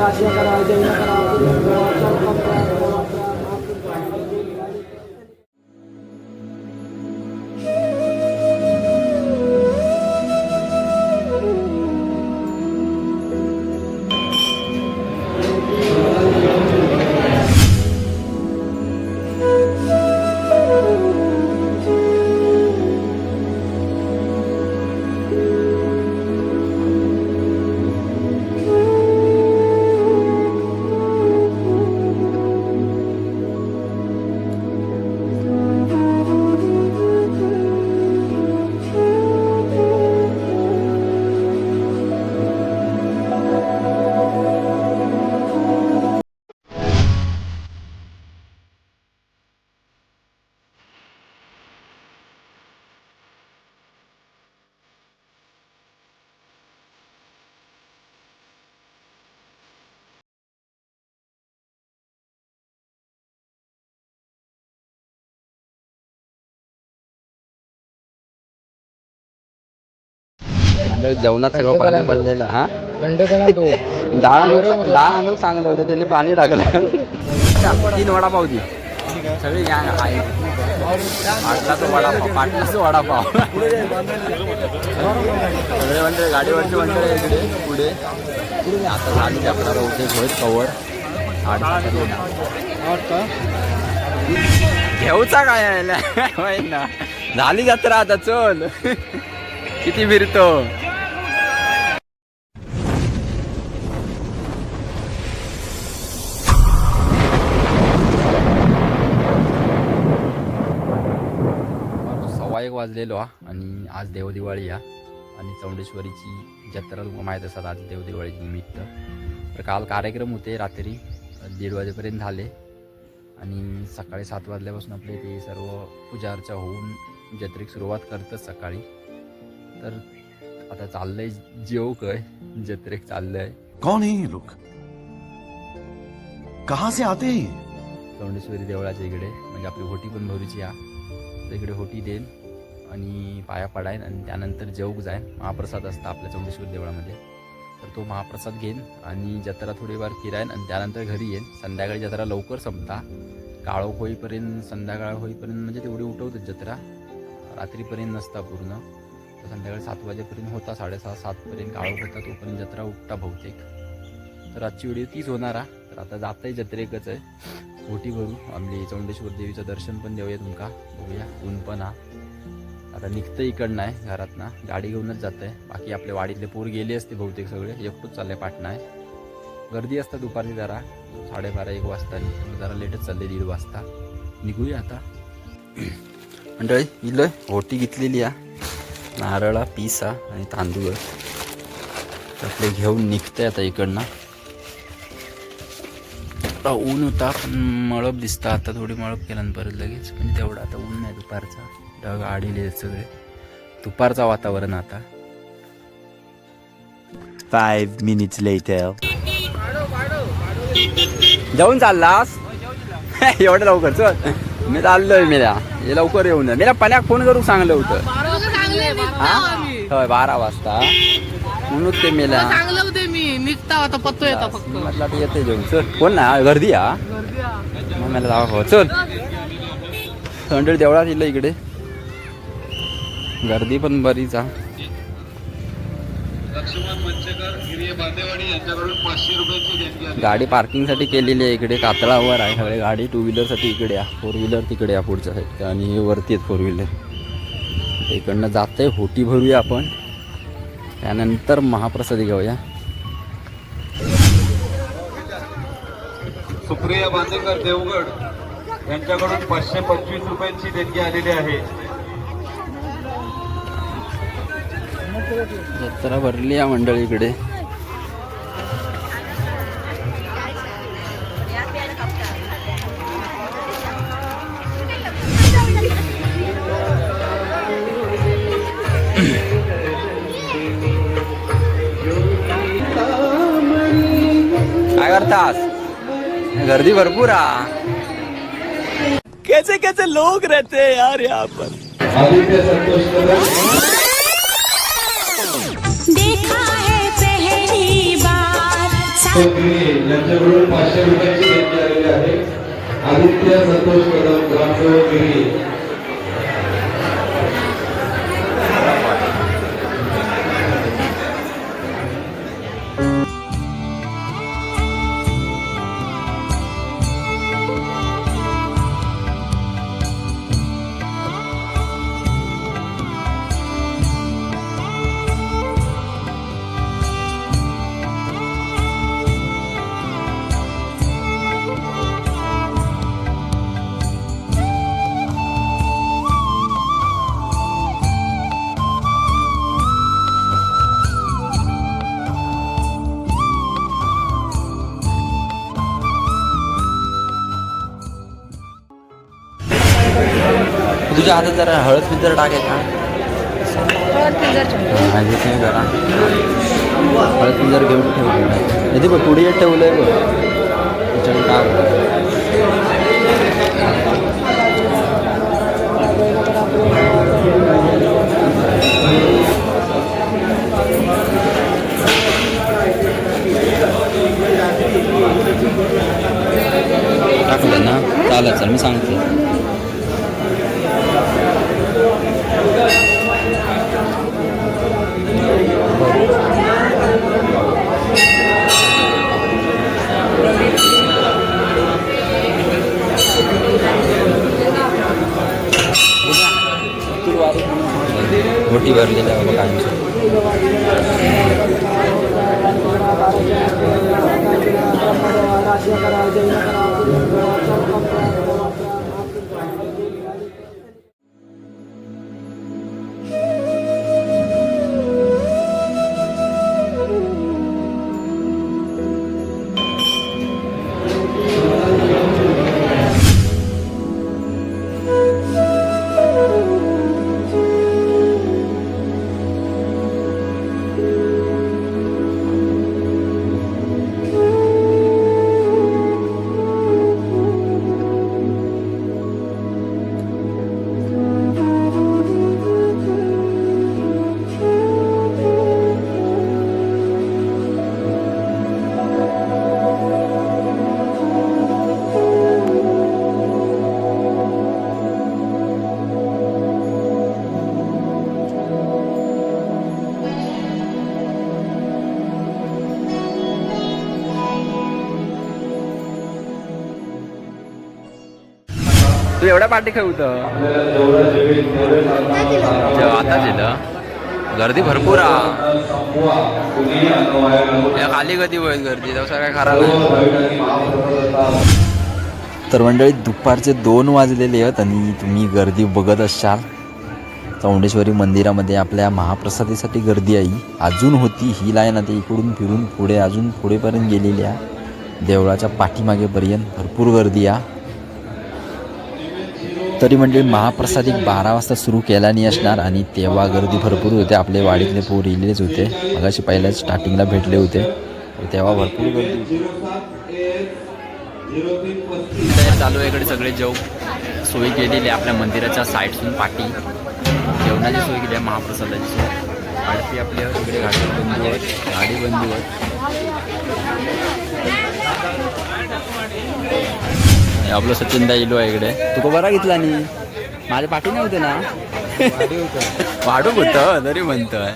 ರಾಜ್ಯ ರಾಜ್ಯ जेवणात सगळं पाणी पडलेलं हा? तो डाळ डाळ आणून सांगलं होतं त्यांनी पाणी टाकलं तीन वडापाव दी. सगळी गॅंग आहे पाटलाचा वडापाव पाटलाचा वडापाव सगळे गाडीवरचे इकडे पुढे. आता झाली आपला रवते होईल कवर. घेऊचा काय यायला? ना. झाली जत्रा आता चल. किती फिरतो. वाजलेलो हा. आणि आज देवदिवाळी हा. आणि चौंडेश्वरीची जत्रा माहीत असतात आज देवदिवाळी निमित्त. तर काल कार्यक्रम होते रात्री दीड वाजेपर्यंत झाले. आणि सकाळी सात वाजल्यापासून आपले ते सर्व पूजा अर्चा होऊन जत्रेक सुरुवात करतात सकाळी. तर आता चाललंय जेव काय? जत्रेक चाललंय. कौन है ये लोग? कहां से आते? चौंडेश्वरी देवळाच्या इकडे. म्हणजे आपली होटी पण भरूची हा. तर इकडे होटी देईन आणि पाया पडायन आणि त्यानंतर जेऊक जाईन महाप्रसाद असता आपल्या चौंडेश्वर देवळामध्ये. तर तो महाप्रसाद घेईन आणि जत्रा थोडीवार फिरायन आणि त्यानंतर घरी येईन. संध्याकाळी जत्रा लवकर संपता. काळोख होईपर्यंत संध्याकाळ होईपर्यंत म्हणजे तेवढी उठवतात जत्रा. रात्रीपर्यंत नसता पूर्ण. तर संध्याकाळी सात वाजेपर्यंत होता साडेसहा सातपर्यंत काळोख होता तोपर्यंत जत्रा उठता बहुतेक. तर आजची व्हिडिओ तीच होणार हा. तर आता जाताही जत्रेकच आहे. ओटी भरू. आम्ही चौंडेश्वर देवीचं दर्शन पण देऊया तुमका. बघूया ऊन पण हा. आता निघतं इकडनं आहे घरात ना गाडी घेऊनच जात आहे बाकी आपले वाडीतले पूर गेले असते बहुतेक सगळे. एकटूच चालले पाटणा आहे. गर्दी असतं दुपारी जरा. साडेबारा एक वाजता जरा लेटच चालले दीड वाजता. निघूया आता. मंडळी इलोय ओटी घेतलेली आहे. नारळा पिसा आणि तांदूळ. तर आपले घेऊन निघतंय आता इकडनं. आता ऊन होता पण मळप दिसतं. आता थोडी मळप केला परत लगेच. म्हणजे तेवढा आता ऊन नाही दुपारचा. ढग आडीले आहेत सगळे. दुपारचा वातावरण आता. Five minutes later. जाऊन चाललास? एवढं लवकर चल. मी चाललोय मेला हे लवकर येऊन जा. मेला पाण्याक फोन करू सांगलं होतं. हा? होय बारा वाजता. म्हणून ते मेला चांगलं होते मी निघता आता पत्तो येता फक्त म्हटलं आता येते जेवण चल. कोण ना गर्दी हा मग मला जावा हो चल. थंड देवळात इलं इकडे. गर्दी पण बरीच हा. गाडी पार्किंगसाठी केलेली आहे इकडे कातळावर आहे. सगळे गाडी टू व्हीलरसाठी इकडे आहे फोर व्हीलर तिकडे आहे पुढच्या साईड आणि वरती आहेत फोर व्हीलर इकडनं जातंय होटी भरूया आपण. त्यानंतर महाप्रसादी घेऊया. सुप्रिया बांदेकर देवगड. यांच्याकडून पाचशे पंचवीस रुपयांची देणगी आलेली आहे. जत्रा भरली या मंडळीकडे. काय करतास? गर्दी भरपूर हा कैसे कैसे लोग रहते हैं यार यहाँ पर? यांच्याकडून पाचशे रुपयाची देण्यात आलेली आहे. आदित्य संतोष कदम ग्रामसेवक गिरी तुझ्या हातात जरा हळद पिंजर टाकाय का माझे ते जरा. हळद पिंजर घेऊन ठेवलं येते बघ पुढे ठेवलंय बघ. त्याच्यावर टाक. टाकलं ना? चालेल चल मी सांगते. મોટી ભરેલી મકાન છે एवढ्या पार्टी खेळतं? आता दिलं. गर्दी भरपूर आ. या खाली कधी होईल गर्दी? तसं काय खराब तर मंडळी दुपारचे दोन वाजलेले आहेत आणि तुम्ही गर्दी बघत असाल. चौंडेश्वरी मंदिरामध्ये आपल्या महाप्रसादीसाठी गर्दी आहे. अजून होती ही लाईन आता इकडून फिरून पुढे अजून पुढेपर्यंत गेलेली आहे. देवळाच्या पाठीमागेपर्यंत भरपूर गर्दी आहे. तरी म्हणजे महाप्रसाद एक बारा वाजता सुरू केला नाही असणार आणि तेव्हा गर्दी भरपूर होते. आपले वाडीतले पोर इलेच होते. मगाशी पहिल्याच स्टार्टिंगला भेटले होते. तेव्हा भरपूर गर्दी चालू आहे इकडे सगळे जेव. सोयी केलेली आहे आपल्या मंदिराच्या साईडसून पाठी जेवणाची सोय केली आहे महाप्रसादाची. सोय आरती आपल्या इकडे गाडी बंधू आहेत गाडी बंधू आहेत आपलं सचिनदा इलो आहे इकडे. तुका बरा घेतला नी? माझ्या पाठी नव्हते ना? वाढू होतं तरी म्हणतोय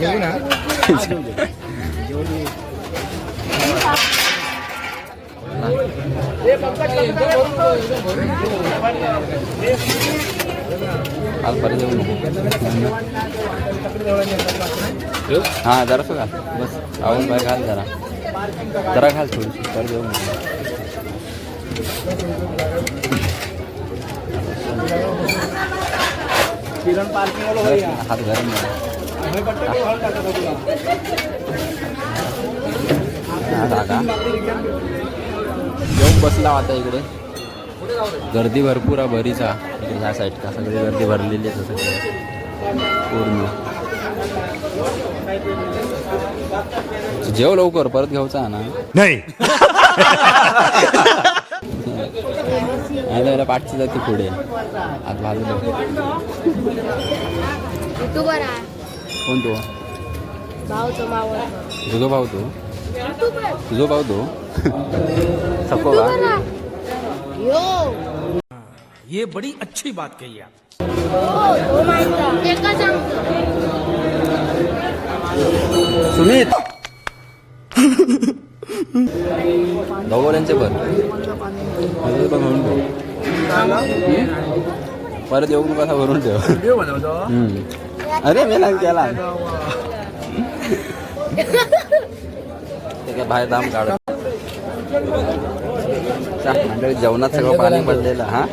घेतला नाही? आज परत येऊ नको. हा जरा घाल बस. आवाज बाय घाल जरा. जरा घाल थोडीशी. येऊ नको. हात गरम. येऊन बसला आता इकडे. गर्दी भरपूर आहे बरीच आहे इकडे ह्या साईड का सगळी गर्दी भरलेली आहे सगळी पूर्ण. जेव लवकर परत घेऊचा ना. नहीं. पाठची जाते पुढे. आज युट्यूबर आहे. कोण तो? तुझो भाऊ तो? तुझो भाऊ तो? सको ये. बड़ी अच्छी बात कही आप हो तो माहिती ते का सांगतो सुमित. पण पण ठेव? परत येऊ कसा भरून ठेव. अरे मी नाही केला. ते काय बाहेर दाम काढ. चा, मंडळी जेवणात सगळं पाणी पडलेलं हा?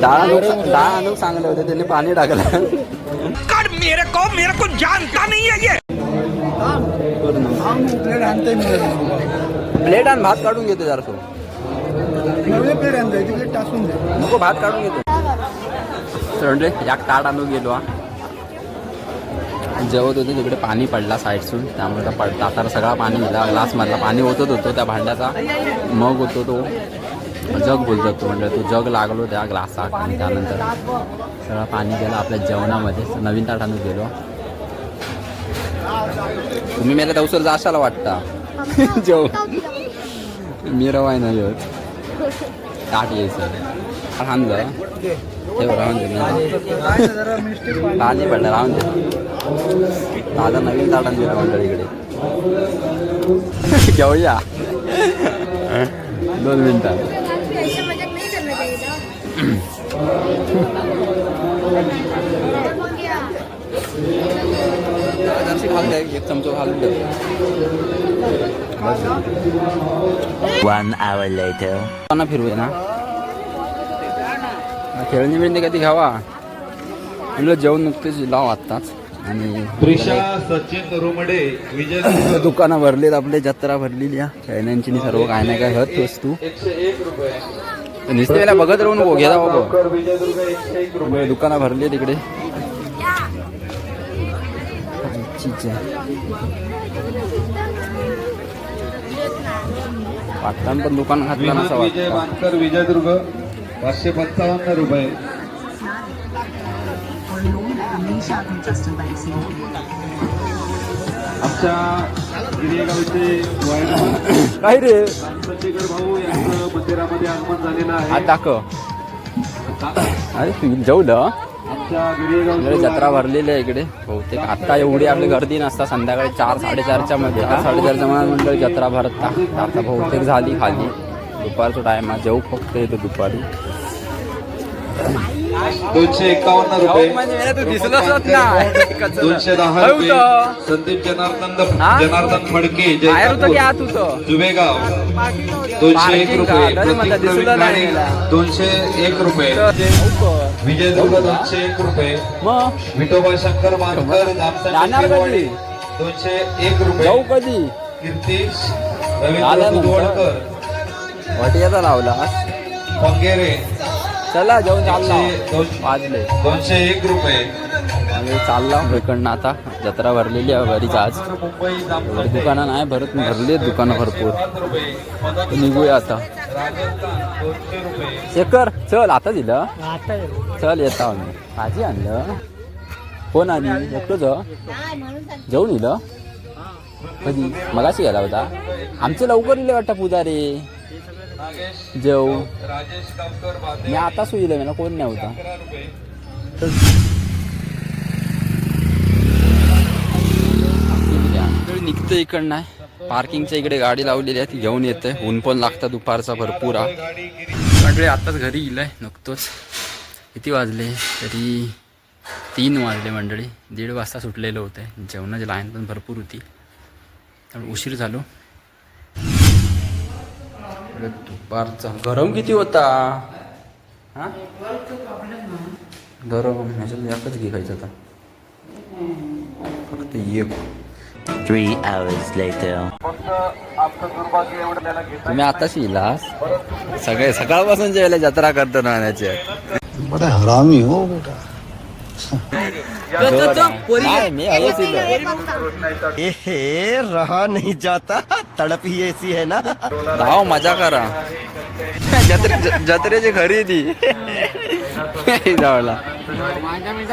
डाळ डाळ आणून चांगले होते त्यांनी पाणी टाकलं. मेरे को मेरे को जानता नहीं है ये। प्लेट आणताय मी प्लेट आणि भात काढून घेतो जरा तो नवीन प्लेट आणताय टाकून दे. नको भात काढून घेतो. चढले याक ताट आणून गेलो हा. जेवत होते तिकडे पाणी पडला साईडसून. त्यामुळे त्या पड ताताला सगळा पाणी गेला ग्लास मधला पाणी ओतत होतो त्या भांड्याचा. मग होतो तो. जग बोलतो तो म्हणजे तो जग लागलो त्या ग्लासात आणि त्यानंतर सगळं पाणी गेलं आपल्या जेवणामध्ये. नवीन ताट आणून गेलो. तुम्ही मेल्या दवसर जाशाला वाटता? जेव. मी रवाय ना येत ताट यायचं. आणलं. ठेव राहून दे पाणी पडलं राहून दे. दादा नवीन ताट आणली मंडळी इकडे. घेऊया. दोन मिनिटात One hour later. ना फिरवूया ना खेळणी बिळणी कधी घ्यावा? म्हणलं जेवण नुकतेच लाव आत्ताच. आणि प्रिशा सचिन रुमडे विजय दुकानं भरलीत आपली जत्रा भरलेली आहे. खेळण्यांची सर्व काय नाही काय हत वस्तू एकशे एक रुपये नुसते वेळेला बघत राहून गो घ्या रुपये. दुकानं भरली आहे तिकडे. पाटण पण दुकान घातलं नसं विजय विजयदुर्ग पाचशे पंचावन्न रुपये. आमच्या वायरमन काय रे? संजयकर भाऊ यांचं मंदिरामध्ये आगमन झालेलं आहे. दाखव. अरे तू जेवलं? आमच्या जत्रा भरलेली आहे इकडे बहुतेक. आता एवढी आपली गर्दी नसता संध्याकाळी चार साडेचारच्या मध्ये चार साडेचारच्या मनात मंडळी जत्रा भरत. आता बहुतेक झाली खाली. दुपारचा टाइम आहे जेऊ फक्त येतो दुपारी. दोनशे एकावन्न रुपये. नाही. दोनशे दहा रुपये. संदीप जनार्दन? जनार्दन फडके जुबेगाव. दोनशे एक रुपये. दोनशे एक रुपये. विजयदुर्ग दोनशे एक रुपये. विठोबा शंकर मानकर दोनशे एक रुपये. कीर्तीश रवींद्र. बुधवडकर वाटियाचा लावला. पंगेरे. चला जाऊन चालला. वाजले. दोनशे एक रुपये. आम्ही चालला इकडनं आता. जत्रा भरलेली आहे बरीच आज. दुकानं नाही भरत भरली आहेत दुकानं भरपूर. निघूया आता. शेखर चल आता दिलं? चल येता आम्ही. भाजी आणलं. कोण आली? एकटंच? जाऊन येलं कधी? मगाशी गेला होता. आमचे लवकर इले वाटतं पुजारी. नागेश जेव. मी आता सुईलं मला कोण नाही होता. निघतं इकडं नाही पार्किंगच्या इकडे गाडी लावलेली आहे ती घेऊन येते ऊन पण लागतं दुपारचा भरपूर सगळे आताच घरी गेलंय नुकतंच. किती वाजले? तरी तीन वाजले मंडळी. दीड वाजता सुटलेलं होतं जेवणाची लाईन पण भरपूर होती. त्यामुळे उशीर झालो. इकडे दुपारचा गरम किती होता? हा? गरम ह्याच्यात एकच घे खायचं आता. फक्त एक. Three hours later. तुम्ही आताशी इलास सगळे सकाळपासून जेवायला जत्रा करतो ना बड़ा हरामी हो बेटा. इलं. ए रहा नहीं जाता तड़प ही ऐसी है ना। राव मज़ा करा जत्रे ज- जत्रेची खरेदी जावला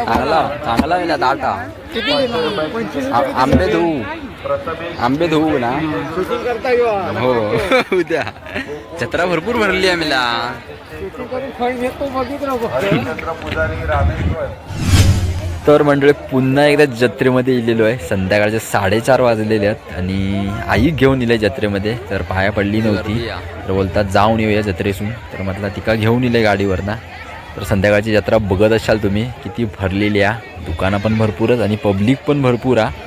चांगला चांगला आहे दाटा आंबे धुवू आंबे धुवू ना। हो उद्या जत्रा भरपूर भरली आहे मला। तर मंडळी पुन्हा एकदा जत्रेमध्ये इलेलो आहे. संध्याकाळचे साडेचार वाजलेले आहेत आणि आई घेऊन इले जत्रेमध्ये. तर पाया पडली नव्हती. तर बोलतात जाऊन येऊया जत्रेसून. तर म्हटलं तिका घेऊन इले गाडीवरनं. तर संध्याकाळची जत्रा बघत असाल तुम्ही किती भरलेली आहे. दुकानं पण भरपूरच आणि पब्लिक पण भरपूर आहे.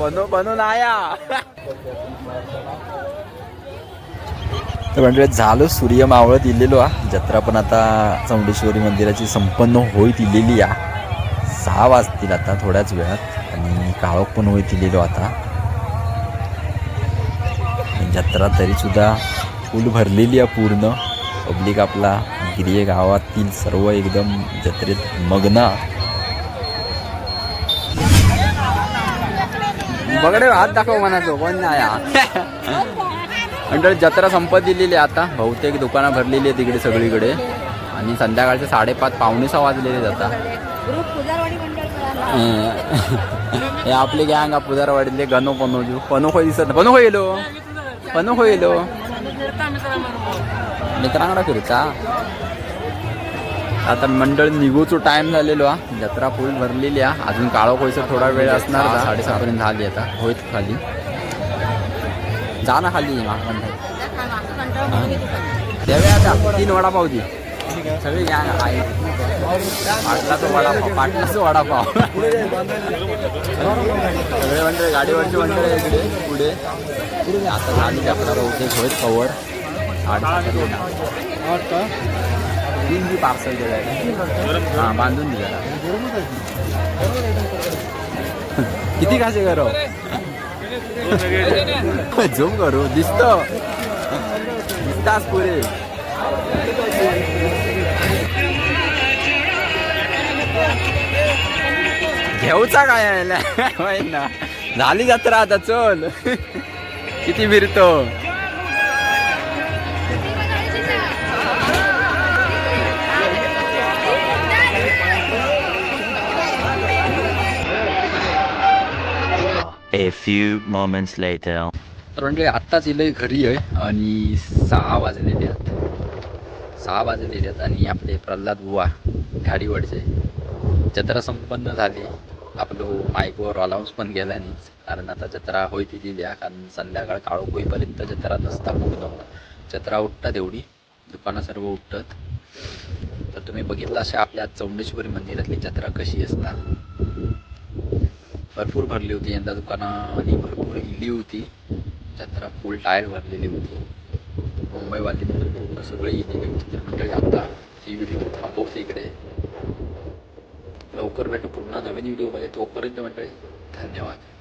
बनव तर म्हणजे झालं सूर्य मावळत इलेलो आ जत्रा पण आता चौंडेश्वरी मंदिराची संपन्न होईत इलेली आ सहा वाजतील आता थोड्याच वेळात. आणि काळोख पण होईल गेलो आता. जत्रा तरी सुद्धा फुल भरलेली आहे पूर्ण. पब्लिक आपला गिरिये गावातील सर्व एकदम जत्रेत मग्न. बघडे हात दाखव म्हणायचो कोण नाही जत्रा संपत दिलेली आहे आता. बहुतेक दुकानं भरलेली आहे तिकडे सगळीकडे. आणि संध्याकाळचे साडेपाच पावणे सहा वाजलेले जातात हे आपली गँग पुजारवाडीतले गनो पनोजू पनो खो दिसत पनो खो येलो? पनो खो येलो? मित्रांकडे फिरचा. आता मंडळ निघूचो टाइम झालेलो हा. जत्रा फुल भरलेली आहे अजून काळो कोयसर थोडा वेळ असणार जा. साडेसहापर्यंत झाली आता. होईत खाली. जा ना खाली देवे आता. तीन वडापाव दी सगळी गँग आहे. पाटलाचा वडापाव पाटलाचा वडापाव. सगळे मंडळ गाडीवरचे मंडळ इकडे पुढे. आता झाली आपल्याला बहुतेक होईल कवर तीन जी पार्सल दिलं आहे हां बांधून दिलं किती खासे करो झूम करू दिसतो. दिसतास पुरे. घेऊचा काय? आहे ना? झाली जत्रा आता चल. किती फिरतो A few moments later. तर म्हणजे आत्ताच इले घरी आहे आणि सहा वाजलेले आहेत. सहा वाजलेले आहेत आणि आपले प्रल्हाद बुवा गाडीवरचे जत्रा संपन्न झाली. आपलं माईकवर अलाउन्स पण गेला नाही. कारण आता जत्रा होई ती द्या कारण संध्याकाळ काळोख होईपर्यंत जत्रा नसता पूर्ण. जत्रा उठतात एवढी. दुकानं सर्व उठतात. तर तुम्ही बघितलं अशा आपल्या चौंडेश्वरी मंदिरातली जत्रा कशी असतात भरपूर भरली होती. यंदा दुकानं आणि भरपूर इली होती. जत्रा फुल टायर भरलेली होती. मुंबईवाली सगळी पूर्ण होती तर मंडळी आता ही व्हिडिओ थांबवते इकडे. लवकर भेटू. पुन्हा नवीन व्हिडिओमध्ये तोपर्यंत मंडळी धन्यवाद.